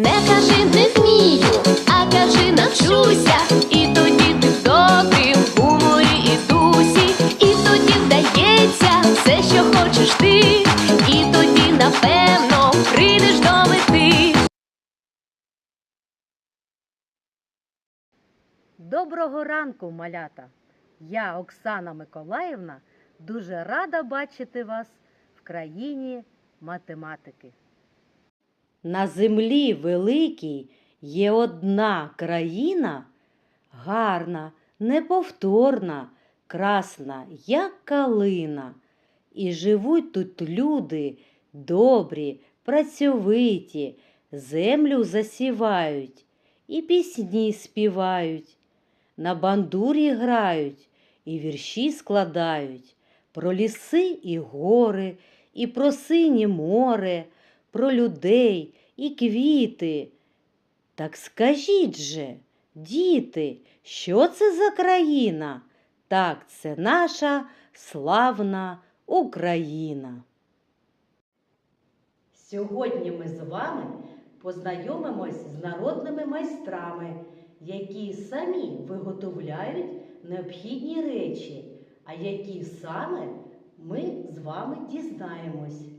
Не кажи не вмію, а кажи навчуся. І тоді ти в добрім гуморі і дусі, і тоді вдається все, що хочеш ти, і тоді, напевно, прийдеш до мети. Доброго ранку, малята! Я, Оксана Миколаївна, дуже рада бачити вас в країні математики. На землі великій є одна країна, гарна, неповторна, красна, як калина. І живуть тут люди добрі, працьовиті, землю засівають і пісні співають на бандурі грають і вірші складають про ліси і гори, і про синє море, про людей і квіти. Так скажіть же, діти, що це за країна? Так, це наша славна Україна. Сьогодні ми з вами познайомимось з народними майстрами, які самі виготовляють необхідні речі, а які саме ми з вами дізнаємось.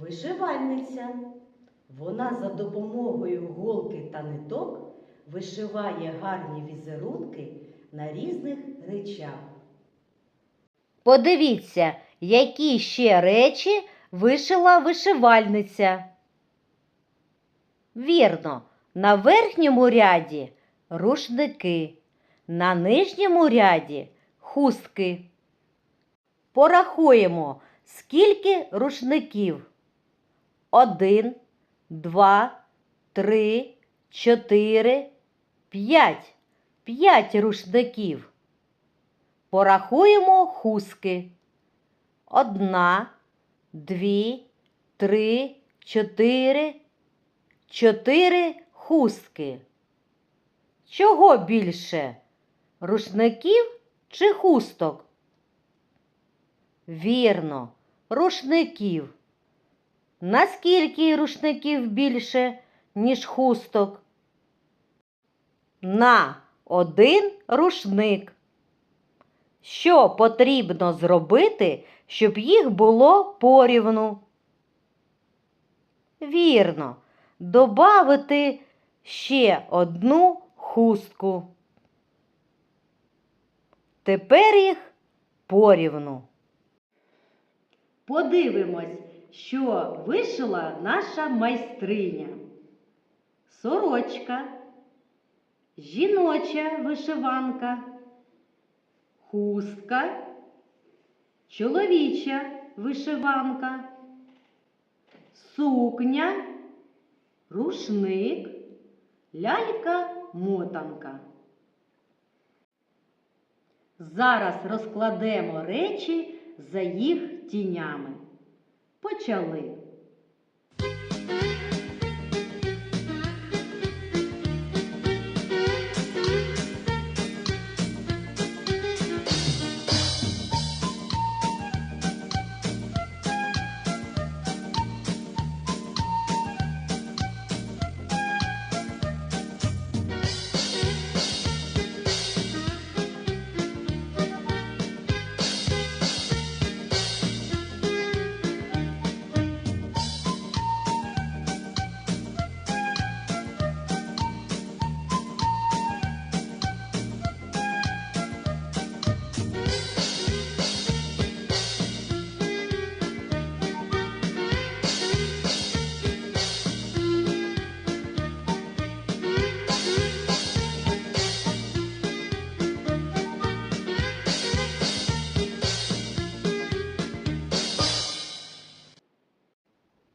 Вишивальниця. Вона за допомогою голки та ниток вишиває гарні візерунки на різних речах. Подивіться, які ще речі вишила вишивальниця. Вірно, на верхньому ряді рушники, на нижньому ряді хустки. Порахуємо, скільки рушників. Один, два, три, чотири, п'ять. П'ять рушників. Порахуємо хустки. Одна, дві, три, чотири, чотири хустки. Чого більше? Рушників чи хусток? Вірно, рушників. Наскільки рушників більше, ніж хусток? На один рушник. Що потрібно зробити, щоб їх було порівну? Вірно, добавити ще одну хустку. Тепер їх порівну. Подивимось, що вишила наша майстриня. Сорочка, жіноча вишиванка, хустка, чоловіча вишиванка, сукня, рушник, лялька-мотанка. Зараз розкладемо речі за їх тінями. Почали.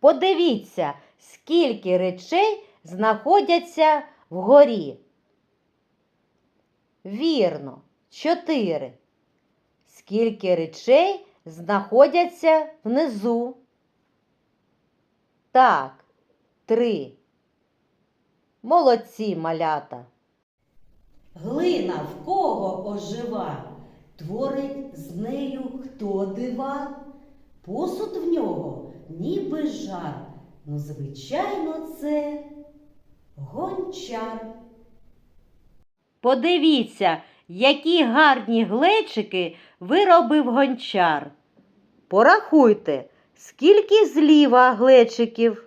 Подивіться, скільки речей знаходяться вгорі. Вірно, чотири. Скільки речей знаходяться внизу? Так, три. Молодці малята. Глина в кого ожива, творить з нею хто дива, посуд в нього ніби жар, Ну, звичайно, це гончар. Подивіться, які гарні глечики виробив гончар. Порахуйте, скільки зліва глечиків?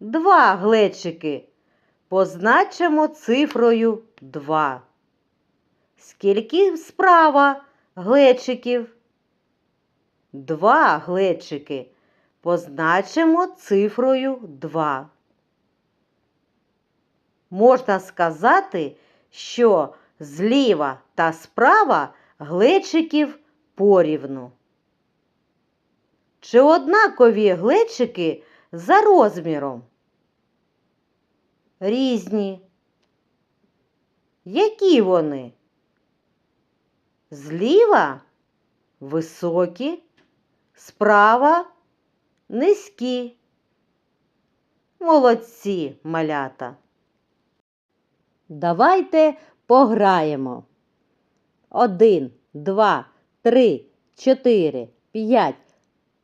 Два глечики. Позначимо цифрою 2. Скільки справа глечиків? Два глечики. Позначимо цифрою 2. Можна сказати, що зліва та справа глечиків порівну. Чи однакові глечики за розміром? Різні. Які вони? Зліва високі, справа низькі. Молодці, малята. Давайте пограємо. Один, два, три, чотири, п'ять.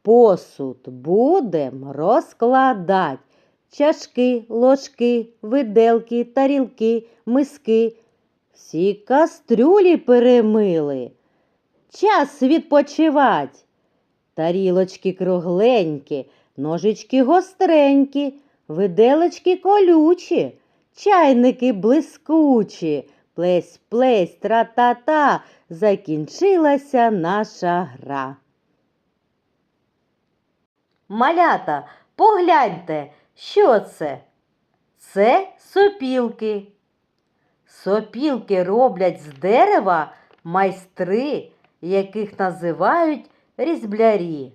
Посуд будем розкладать. Чашки, ложки, виделки, тарілки, миски. Всі кастрюлі перемили. Час відпочивать. Тарілочки кругленькі, ножички гостренькі, виделочки колючі, чайники блискучі. Плесь, плесь, тра-та-та, закінчилася наша гра. Малята, погляньте, що це? Це сопілки. Сопілки роблять з дерева майстри, яких називають різблярі.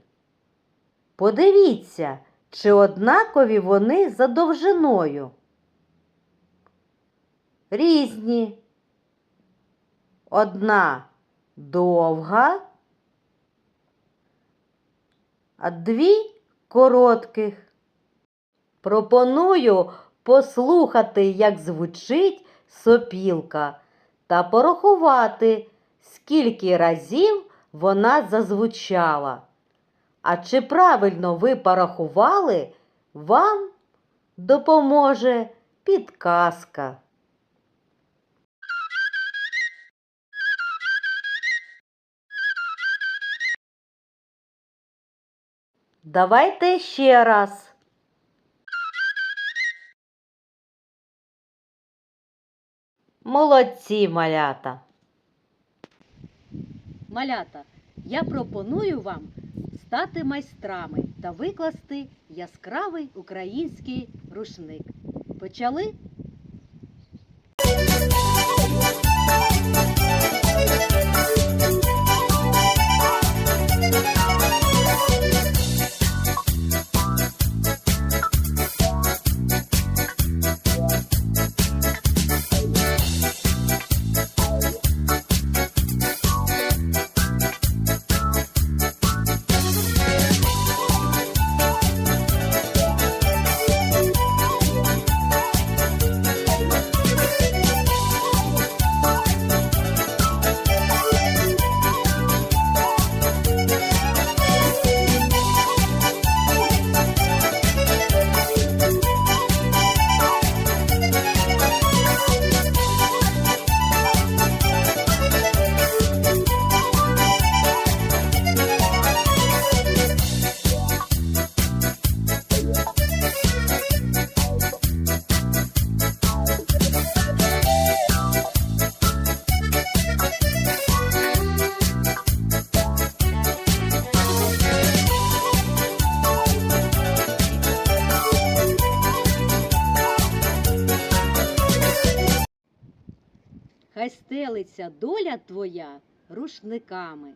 Подивіться, чи однакові вони за довжиною. Різні. Одна довга, а дві коротких. Пропоную послухати, як звучить сопілка, та порахувати, скільки разів вона зазвучала. А чи правильно ви порахували, вам допоможе підказка. Давайте ще раз. Молодці, малята. Малята, я пропоную вам стати майстрами та викласти яскравий український рушник. Почали? Хай стелиться доля твоя рушниками.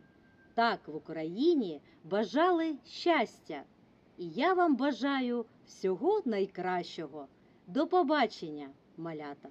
Так в Україні бажали щастя. І я вам бажаю всього найкращого. До побачення, малята!